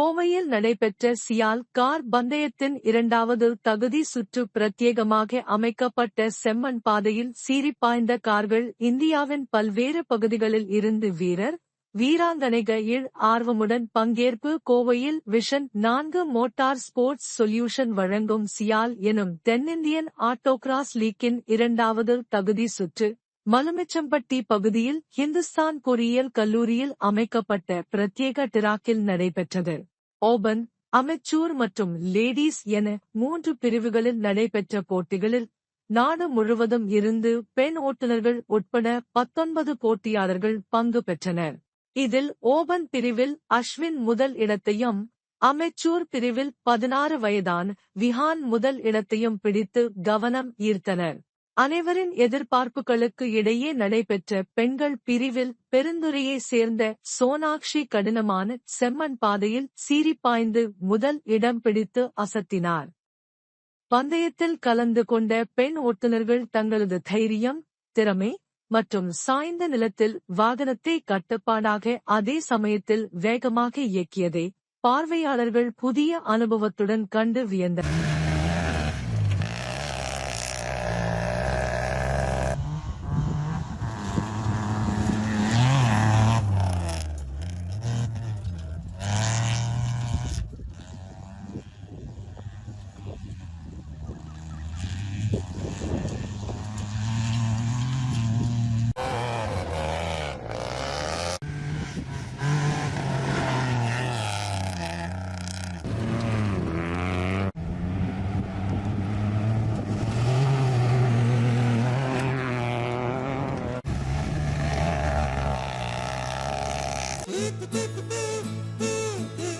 கோவையில் நடைபெற்ற சியால் கார் பந்தயத்தின் இரண்டாவது தகுதி சுற்று பிரத்யேகமாக அமைக்கப்பட்ட செம்மண் பாதையில் சீறிப்பாய்ந்த கார்கள் இந்தியாவின் பல்வேறு பகுதிகளில் இருந்து வீரர் வீராங்கனைகள் ஆர்வமுடன் பங்கேற்பு கோவையில் விஷன் நான்கு மோட்டார் ஸ்போர்ட்ஸ் சொல்யூஷன் வழங்கும் சியால் எனும் தென்னிந்தியன் ஆட்டோகிராஸ் லீக்கின் இரண்டாவது தகுதி சுற்று மலுமிச்சம்பட்டி பகுதியில் ஹிந்துஸ்தான் பொறியியல் கல்லூரியில் அமைக்கப்பட்ட பிரத்யேக டிராக்கில் நடைபெற்றது. ஓபன் அமெச்சூர் மற்றும் லேடிஸ் என மூன்று பிரிவுகளில் நடைபெற்ற போட்டிகளில் நாடு முழுவதும் இருந்து பெண் ஓட்டுநர்கள் உட்பட பத்தொன்பது போட்டியாளர்கள் பங்கு பெற்றனர். இதில் ஓபன் பிரிவில் அஸ்வின் முதல் இடத்தையும் அமெச்சூர் பிரிவில் பதினாறு வயதான் விஹான் முதல் இடத்தையும் பிடித்து கவனம் ஈர்த்தனர். அனைவரின் எதிர்பார்ப்புகளுக்கு இடையே நடைபெற்ற பெண்கள் பிரிவில் பெருந்துறையை சேர்ந்த சோனாக்ஷி கடினமான செம்மண் பாதையில் சீறிப்பாய்ந்து முதல் இடம் பிடித்து அசத்தினார். பந்தயத்தில் கலந்து கொண்ட பெண் ஓட்டுநர்கள் தங்களது தைரியம் திறமை மற்றும் சாய்ந்த நிலத்தில் வாகனத்தை கட்டுப்பாடாக அதே சமயத்தில் வேகமாக இயக்கியதை பார்வையாளர்கள் புதிய அனுபவத்துடன் கண்டு வியந்தனர். Boo, boo, boo, boo, boo.